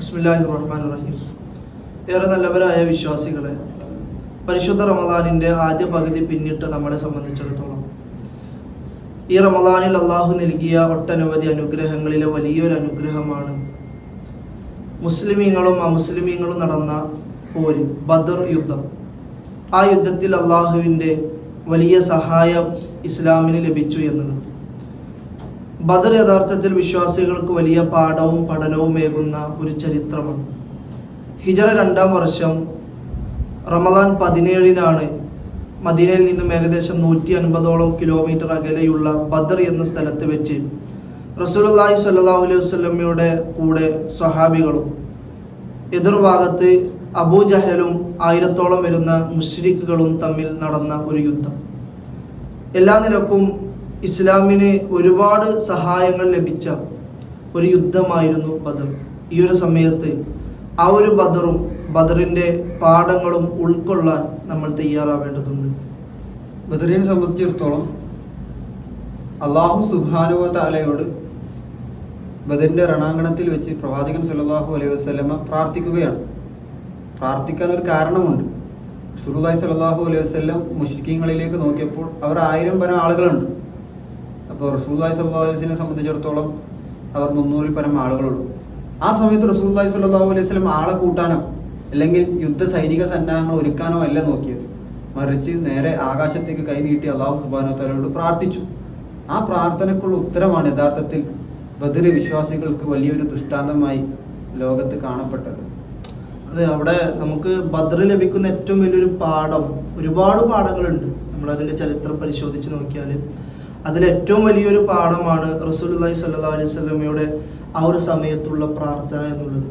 ബിസ്മില്ലാഹി റഹ്മാൻ റഹീം ഏറെ നല്ലവരായ വിശ്വാസികളെ പരിശുദ്ധ റമദാനിന്റെ ആദ്യ പകുതി പിന്നിട്ട് നമ്മളെ സംബന്ധിച്ചിടത്തോളം. ഈ റമദാനിൽ അള്ളാഹു നൽകിയ ഒട്ടനവധി അനുഗ്രഹങ്ങളിലെ വലിയൊരു അനുഗ്രഹമാണ് മുസ്ലിമീങ്ങളും അമുസ്ലിമീങ്ങളും നടന്ന പോര് ബദർ യുദ്ധം. ആ യുദ്ധത്തിൽ അള്ളാഹുവിന്റെ വലിയ സഹായം ഇസ്ലാമിന് ലഭിച്ചു എന്നുള്ളത് ബദർ യഥാർത്ഥത്തിൽ വിശ്വാസികൾക്ക് വലിയ പാഠവും പഠനവും ഏകുന്ന ഒരു ചരിത്രമാണ്. ഹിജറ രണ്ടാം വർഷം റമദാൻ പതിനേഴിനാണ് മദീനയിൽ നിന്നും ഏകദേശം നൂറ്റി അൻപതോളം കിലോമീറ്റർ അകലെയുള്ള ബദർ എന്ന സ്ഥലത്ത് വെച്ച് റസൂലി സ്വല്ലല്ലാഹു അലൈഹി വസല്ലമയുടെ കൂടെ സ്വഹാബികളും എതിർഭാഗത്ത് അബൂജഹലും ആയിരത്തോളം വരുന്ന മുഷ്രിഖുകളും തമ്മിൽ നടന്ന ഒരു യുദ്ധം. എല്ലാ നിലക്കും ഇസ്ലാമിന് ഒരുപാട് സഹായങ്ങൾ ലഭിച്ച ഒരു യുദ്ധമായിരുന്നു ബദർ. ഈ ഒരു സമയത്ത് ആ ഒരു ബദറും ബദറിന്റെ പാഠങ്ങളും ഉൾക്കൊള്ളാൻ നമ്മൾ തയ്യാറാവേണ്ടതുണ്ട്. ബദറിനെ സംബന്ധിച്ചിടത്തോളം അള്ളാഹു സുബാനുവ താലയോട് ബദറിന്റെ രണാങ്കണത്തിൽ വെച്ച് പ്രവാചകൻ സല്ലല്ലാഹു അലൈഹി വസ്ലമ പ്രാർത്ഥിക്കുകയാണ്. പ്രാർത്ഥിക്കാൻ ഒരു കാരണമുണ്ട്. സുറുലായി സല്ലല്ലാഹു അലൈഹി വസല്ലം മുഷ്രിക്കീങ്ങളിലേക്ക് നോക്കിയപ്പോൾ അവർ ആയിരം പരം ആളുകളുണ്ട്. അപ്പോൾ റസൂല്ലായി സല്ലാ വസല്ലം സംബന്ധിച്ചിടത്തോളം അവർ മുന്നൂറിൽ പരം ആളുകളുള്ളൂ. ആ സമയത്ത് റസൂല്ലായി സല്ലാ അലൈഹി വസല്ലം ആളെ കൂട്ടാനോ അല്ലെങ്കിൽ യുദ്ധ സൈനിക സന്നാഹങ്ങൾ ഒരുക്കാനോ അല്ല നോക്കിയത്. മറിച്ച് നേരെ ആകാശത്തേക്ക് കൈനീട്ടി അള്ളാഹു സുബാനോ തലയോട് പ്രാർത്ഥിച്ചു. ആ പ്രാർത്ഥനക്കുള്ള ഉത്തരമാണ് യഥാർത്ഥത്തിൽ ബദിര വിശ്വാസികൾക്ക് വലിയൊരു ദൃഷ്ടാന്തമായി ലോകത്ത് കാണപ്പെട്ടത്. അതെ അവിടെ നമുക്ക് ബദർ ലഭിക്കുന്ന ഏറ്റവും വലിയൊരു പാഠം ഒരുപാട് പാഠങ്ങളുണ്ട്. നമ്മൾ അതിന്റെ ചരിത്രം പരിശോധിച്ച് നോക്കിയാൽ അതിൽ ഏറ്റവും വലിയൊരു പാഠമാണ് റസൂലുള്ളാഹി സല്ലാ അലൈഹി വസല്ലമയുടെ ആ ഒരു സമയത്തുള്ള പ്രാർത്ഥന എന്നുള്ളത്.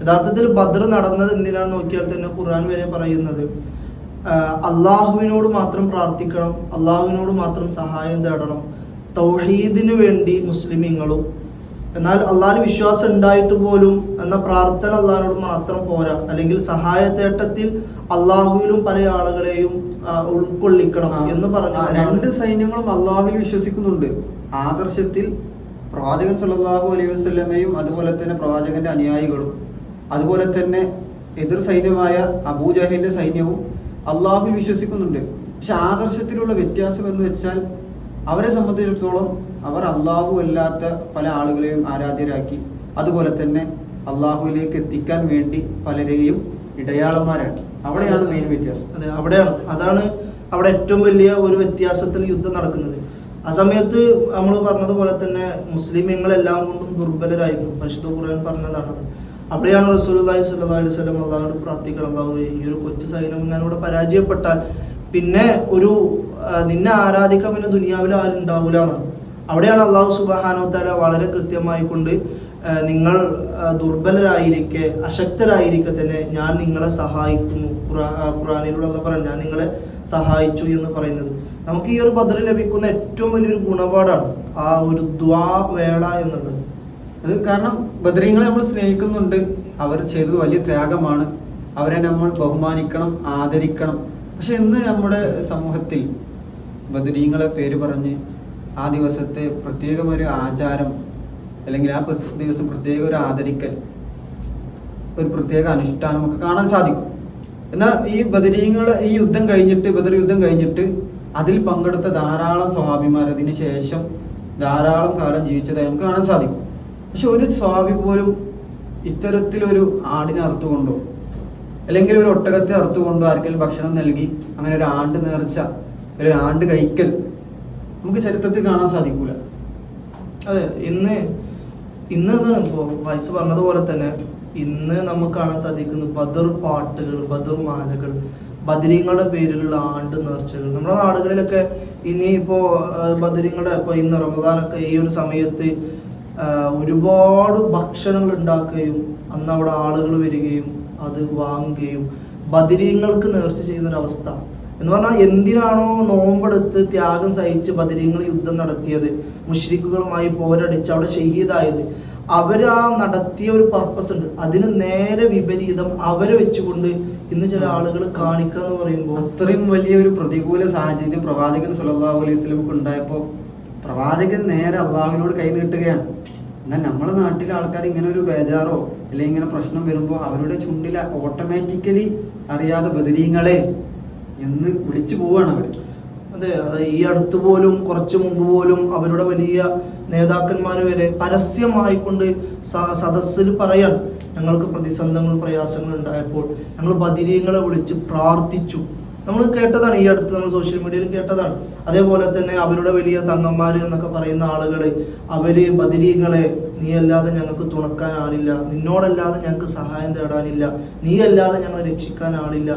യഥാർത്ഥത്തിൽ ബദർ നടന്നത് എന്തിനാണെന്ന് നോക്കിയാൽ തന്നെ ഖുർആൻ വരെ പറയുന്നത് അള്ളാഹുവിനോട് മാത്രം പ്രാർത്ഥിക്കണം അള്ളാഹുവിനോട് മാത്രം സഹായം തേടണം തൗഹീദിന് വേണ്ടി മുസ്ലിമീങ്ങളും എന്നാൽ അള്ളാഹിന് വിശ്വാസം ഉണ്ടായിട്ട് പോലും എന്ന പ്രാർത്ഥന അള്ളാഹിനോട് മാത്രം പോരാ. അല്ലെങ്കിൽ സഹായത്തേട്ടത്തിൽ അള്ളാഹുവിലും പല ആളുകളെയും ഉൾക്കൊള്ളിക്കണം എന്ന് പറഞ്ഞു രണ്ട് സൈന്യങ്ങളും അള്ളാഹുവിൽ വിശ്വസിക്കുന്നുണ്ട്. ആദർശത്തിൽ പ്രവാചകൻ സല്ലാഹു അലൈഹി വസ്ലമയും അതുപോലെ തന്നെ പ്രവാചകന്റെ അനുയായികളും അതുപോലെ തന്നെ എതിർ സൈന്യമായ അബൂജഹലിന്റെ സൈന്യവും അള്ളാഹുവിൽ വിശ്വസിക്കുന്നുണ്ട്. പക്ഷെ ആദർശത്തിലുള്ള വ്യത്യാസം എന്ന് വെച്ചാൽ അവരെ സംബന്ധിച്ചിടത്തോളം അവർ അള്ളാഹു അല്ലാത്ത പല ആളുകളെയും ആരാധ്യരാക്കി. അതുപോലെ തന്നെ അള്ളാഹുവിലേക്ക് എത്തിക്കാൻ വേണ്ടി പലരെയും ഇടയാളന്മാരാക്കി. അവിടെയാണ് മെയിൻ വ്യത്യാസം. അതെ അവിടെയാണ്. അതാണ് അവിടെ ഏറ്റവും വലിയ ഒരു വ്യത്യാസത്തിൽ യുദ്ധം നടക്കുന്നത്. ആ സമയത്ത് നമ്മൾ പറഞ്ഞതുപോലെ തന്നെ മുസ്ലിമീങ്ങളെല്ലാം കൊണ്ടും ദുർബലരായിരുന്നു. പരിശുദ്ധ ഖുർആൻ പറഞ്ഞതാണ്. അവിടെയാണ് റസൂലുള്ളാഹി സ്വല്ലല്ലാഹു അലൈഹി വസല്ലം അള്ളാഹുവോട് പ്രാർത്ഥിക്കണം. അള്ളാഹു ഈ ഒരു കൊച്ചു സൈന്യം ഞാൻ ഇവിടെ പരാജയപ്പെട്ടാൽ പിന്നെ ഒരു നിന്നെ ആരാധിക്കാൻ പിന്നെ ദുനിയാവിൽ ആരും ഉണ്ടാവില്ല എന്നാണ്. അവിടെയാണ് അള്ളാഹു സുബാനോ തല വളരെ കൃത്യമായി കൊണ്ട് നിങ്ങൾ ദുർബലരായിരിക്കെ അശക്തരായിരിക്കെ തന്നെ ഞാൻ നിങ്ങളെ സഹായിക്കുന്നു. ഖുറാ- ആ, ഖുറാനിലൂടെ അള്ളാഹ് പറഞ്ഞു ഞാൻ നിങ്ങളെ സഹായിച്ചു എന്ന് പറയുന്നത്. നമുക്ക് ഈ ഒരു ബദറിൽ ലഭിക്കുന്ന ഏറ്റവും വലിയൊരു ഗുണപാടാണ് ആ ഒരു ദ്വാ വേള എന്നുള്ളത്. അത് കാരണം ബദരീങ്ങളെ നമ്മൾ സ്നേഹിക്കുന്നുണ്ട്. അവർ ചെയ്തത് വലിയ ത്യാഗമാണ്. അവരെ നമ്മൾ ബഹുമാനിക്കണം ആദരിക്കണം. പക്ഷെ ഇന്ന് നമ്മുടെ സമൂഹത്തിൽ ബദരീങ്ങളെ പേര് പറഞ്ഞ് ആ ദിവസത്തെ പ്രത്യേകമൊരു ആചാരം അല്ലെങ്കിൽ ആ ദിവസം പ്രത്യേക ഒരു ആദരിക്കൽ ഒരു പ്രത്യേക അനുഷ്ഠാനം ഒക്കെ കാണാൻ സാധിക്കും. എന്നാൽ ഈ ബദരീങ്ങൾ ഈ യുദ്ധം കഴിഞ്ഞിട്ട് ബദർ യുദ്ധം കഴിഞ്ഞിട്ട് അതിൽ പങ്കെടുത്ത ധാരാളം സ്വാഭിമാർ അതിന് ശേഷം ധാരാളം കാലം ജീവിച്ചതായി നമുക്ക് കാണാൻ സാധിക്കും. പക്ഷെ ഒരു സ്വാഭി പോലും ഇത്തരത്തിലൊരു ആടിനെ അറുത്തുകൊണ്ടോ അല്ലെങ്കിൽ ഒരു ഒട്ടകത്തെ അറുത്തുകൊണ്ടോ ആർക്കെങ്കിലും ഭക്ഷണം നൽകി അങ്ങനെ ഒരു ആണ്ട് നേർച്ച ഒരു ആണ്ട് കഴിക്കൽ നമുക്ക് ചരിത്രത്തിൽ കാണാൻ സാധിക്കൂല. അതെ ഇന്ന് ഇന്ന് വയസ്സ് പറഞ്ഞതുപോലെ തന്നെ ഇന്ന് നമുക്ക് കാണാൻ സാധിക്കുന്നു ബദർ പാട്ടുകൾ ബദർ മാലകൾ ബദരീങ്ങളുടെ പേരിലുള്ള ആണ്ട് നേർച്ചകൾ. നമ്മുടെ നാടുകളിലൊക്കെ ഇനി ഇപ്പോൾ ബദരീങ്ങളുടെ ഇപ്പോൾ ഇന്ന് റമദാനൊക്കെ ഈ ഒരു സമയത്ത് ഒരുപാട് ഭക്ഷണങ്ങൾ ഉണ്ടാക്കുകയും അന്ന് അവിടെ ആളുകൾ വരികയും അത് വാങ്ങുകയും ബദരീങ്ങൾക്ക് നേർച്ച ചെയ്യുന്ന ഒരു അവസ്ഥ എന്ന് പറഞ്ഞാൽ എന്തിനാണോ നോമ്പെടുത്ത് ത്യാഗം സഹിച്ച് ബദിരീങ്ങൾ യുദ്ധം നടത്തിയത്? മുഷ്രിക്കുകളുമായി പോരടിച്ച് അവിടെ ഷഹീദായത്. അവരാ നടത്തിയ ഒരു പർപ്പസ് ഉണ്ട്. അതിന് നേരെ വിപരീതം അവരെ വെച്ചുകൊണ്ട് ഇന്ന് ചില ആളുകൾ കാണിക്കുക എന്ന് പറയുമ്പോൾ അത്രയും വലിയൊരു പ്രതികൂല സാഹചര്യം പ്രവാചകൻ സുലല്ലാ അലൈഹി വസല്ലമക്ക് ഉണ്ടായപ്പോൾ പ്രവാചകൻ നേരെ അള്ളാഹുവിനോട് കൈ നീട്ടുകയാണ്. എന്നാൽ നമ്മുടെ നാട്ടിലെ ആൾക്കാർ ഇങ്ങനെ ഒരു ബേജാറോ അല്ലെങ്കിൽ ഇങ്ങനെ പ്രശ്നം വരുമ്പോൾ അവരുടെ ചുണ്ടിൽ ഓട്ടോമാറ്റിക്കലി അറിയാതെ ബദരീങ്ങളെ എന്ന് വിളിച്ചു പോവുകയാണ് അവർ അതെ അതെ ഈ അടുത്ത് പോലും കുറച്ച് മുമ്പ് പോലും അവരുടെ വലിയ നേതാക്കന്മാർ വരെ പരസ്യമായിക്കൊണ്ട് സദസ്സിൽ പറയാൻ ഞങ്ങൾക്ക് പ്രതിസന്ധങ്ങൾ പ്രയാസങ്ങൾ ഉണ്ടായപ്പോൾ ഞങ്ങൾ ബദിരീങ്ങളെ വിളിച്ച് പ്രാർത്ഥിച്ചു. നമ്മൾ കേട്ടതാണ് ഈ അടുത്ത് നമ്മൾ സോഷ്യൽ മീഡിയയിൽ കേട്ടതാണ്. അതേപോലെ തന്നെ അവരുടെ വലിയ തങ്ങന്മാർ എന്നൊക്കെ പറയുന്ന ആളുകൾ അവർ ബദിരീകളെ നീ അല്ലാതെ ഞങ്ങൾക്ക് തുണക്കാൻ ആളില്ല. നിന്നോടല്ലാതെ ഞങ്ങൾക്ക് സഹായം തേടാനില്ല. നീ അല്ലാതെ ഞങ്ങളെ രക്ഷിക്കാൻ ആളില്ല.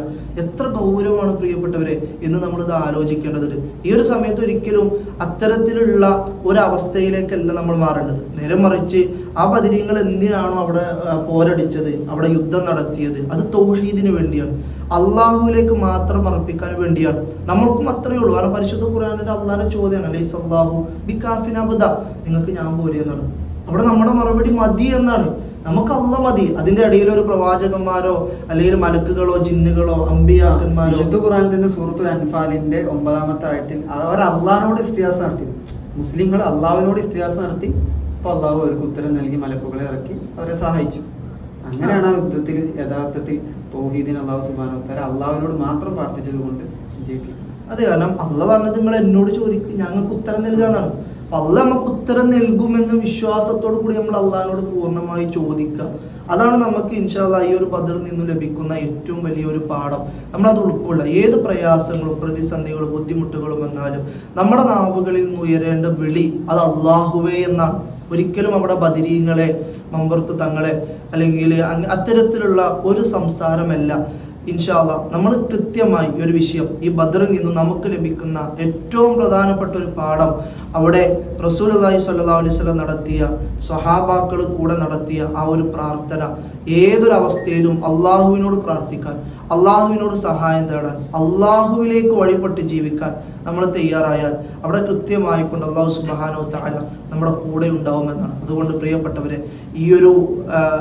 എത്ര ഗൗരവമാണ് പ്രിയപ്പെട്ടവരെ എന്ന് നമ്മളിത് ആലോചിക്കേണ്ടത്. ഈ ഒരു സമയത്ത് ഒരിക്കലും അത്തരത്തിലുള്ള ഒരവസ്ഥയിലേക്കല്ല നമ്മൾ മാറേണ്ടത്. നേരെ മറിച്ച് ആ ബദിരീങ്ങൾ എന്തിനാണോ അവിടെ പോരടിച്ചത് അവിടെ യുദ്ധം നടത്തിയത്? അത് തൗഹീദിന് വേണ്ടിയാണ്. അള്ളാഹുവിലേക്ക് മാത്രം അർപ്പിക്കാൻ വേണ്ടിയാണ്. നമ്മൾക്കും അത്രയേ ഉള്ളൂ. കാരണം പരിശുദ്ധ ഖുർആാനിന്റെ അള്ളാഹിന്റെ ചോദ്യമാണ് അലൈസ് അള്ളാഹു ബി നിങ്ങൾക്ക് ഞാൻ പോരി എന്നാണ്. അവിടെ നമ്മുടെ മറുപടി മതി എന്നാണ്. നമുക്ക് അല്ല മതി. അതിന്റെ ഇടയിൽ ഒരു പ്രവാചകന്മാരോ അല്ലെങ്കിൽ മലക്കുകളോ ജിന്നുകളോ അമ്പിയാക്കന്മാരോ. തന്നെ അൻഫാലിന്റെ ഒമ്പതാമത്തെ ആയത്തിൽ അവർ അള്ളാഹിനോട് ഇസ്തിഹാസം നടത്തി. മുസ്ലിങ്ങൾ അള്ളാഹുവിനോട് ഇസ്തിഹാസം നടത്തി. അപ്പൊ അള്ളാഹു അവർക്ക് ഉത്തരം നൽകി മലക്കുകളെ ഇറക്കി അവരെ സഹായിച്ചു. അങ്ങനെയാണ് ആ യുദ്ധത്തിൽ യഥാർത്ഥത്തിൽ തോഹീദിൻ അള്ളാഹു സുബാനോത്തര അള്ളാഹുവിനോട് മാത്രം പ്രാർത്ഥിച്ചത് കൊണ്ട് വിജയിക്കും അതെ കാരണം അല്ല പറഞ്ഞത് നിങ്ങൾ എന്നോട് ചോദിക്കും ഞങ്ങൾക്ക് ഉത്തരം നൽകാന്നാണ് അപ്പൊ അല്ല നമുക്ക് ഉത്തരം നൽകുമെന്ന വിശ്വാസത്തോടു കൂടി നമ്മൾ അള്ളഹാനോട് പൂർണമായി ചോദിക്കുക അതാണ് നമുക്ക് ഇൻഷാല്ല ഈ ഒരു പദ്ധതിയിൽ നിന്നും ലഭിക്കുന്ന ഏറ്റവും വലിയ ഒരു പാഠം. നമ്മൾ അത് ഉൾക്കൊള്ളുക. ഏത് പ്രയാസങ്ങളും പ്രതിസന്ധികളും ബുദ്ധിമുട്ടുകളും വന്നാലും നമ്മുടെ നാവുകളിൽ നിന്ന് ഉയരേണ്ട വിളി അത് അള്ളാഹുവേ എന്നാണ്. ഒരിക്കലും അവിടെ ബദിരീങ്ങളെ മമ്പർത്ത് തങ്ങളെ അല്ലെങ്കിൽ അത്തരത്തിലുള്ള ഒരു സംസാരമല്ല. ഇൻഷാല്ല നമ്മൾ കൃത്യമായി ഒരു വിഷയം ഈ ബദറിൽ നിന്ന് നമുക്ക് ലഭിക്കുന്ന ഏറ്റവും പ്രധാനപ്പെട്ട ഒരു പാഠം അവിടെ റസൂൽ അലൈഹി സല്ലാ അലൈഹി സ്വലം നടത്തിയ സ്വഹാബാക്കൾ കൂടെ നടത്തിയ ആ ഒരു പ്രാർത്ഥന ഏതൊരവസ്ഥയിലും അള്ളാഹുവിനോട് പ്രാർത്ഥിക്കാൻ അള്ളാഹുവിനോട് സഹായം തേടാൻ അള്ളാഹുവിലേക്ക് വഴിപ്പെട്ട് ജീവിക്കാൻ നമ്മൾ തയ്യാറായാൽ അവിടെ കൃത്യമായിക്കൊണ്ട് അള്ളാഹു സുബാനോ താല നമ്മുടെ കൂടെ ഉണ്ടാവുമെന്നാണ്. അതുകൊണ്ട് പ്രിയപ്പെട്ടവരെ ഈയൊരു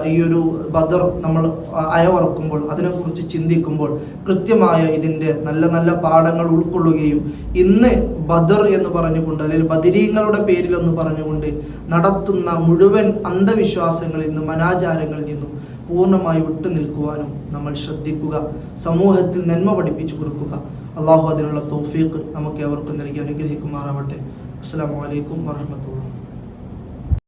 ഈയൊരു ബദർ നമ്മൾ അയവറക്കുമ്പോൾ അതിനെക്കുറിച്ച് ചിന്തിക്കുമ്പോൾ കൃത്യമായ ഇതിന്റെ നല്ല നല്ല പാഠങ്ങൾ ഉൾക്കൊള്ളുകയും ഇന്ന് ബദർ എന്ന് പറഞ്ഞുകൊണ്ട് അല്ലെങ്കിൽ ബദിരീങ്ങളുടെ പേരിൽ എന്ന് പറഞ്ഞുകൊണ്ട് നടത്തുന്ന മുഴുവൻ അന്ധവിശ്വാസങ്ങളിൽ നിന്നും അനാചാരങ്ങളിൽ നിന്നും പൂർണമായി വിട്ടു നിൽക്കുവാനും നമ്മൾ ശ്രദ്ധിക്കുക സമൂഹത്തിൽ നന്മ പഠിപ്പിച്ചു കൊടുക്കുക. അള്ളാഹു അതിനുള്ള തോഫീക്ക് നമുക്ക് എവർക്കും നൽകി അനുഗ്രഹിക്കുമാറാവട്ടെ. അസ്സാം വലൈക്കും വാഹമത്തുള്ള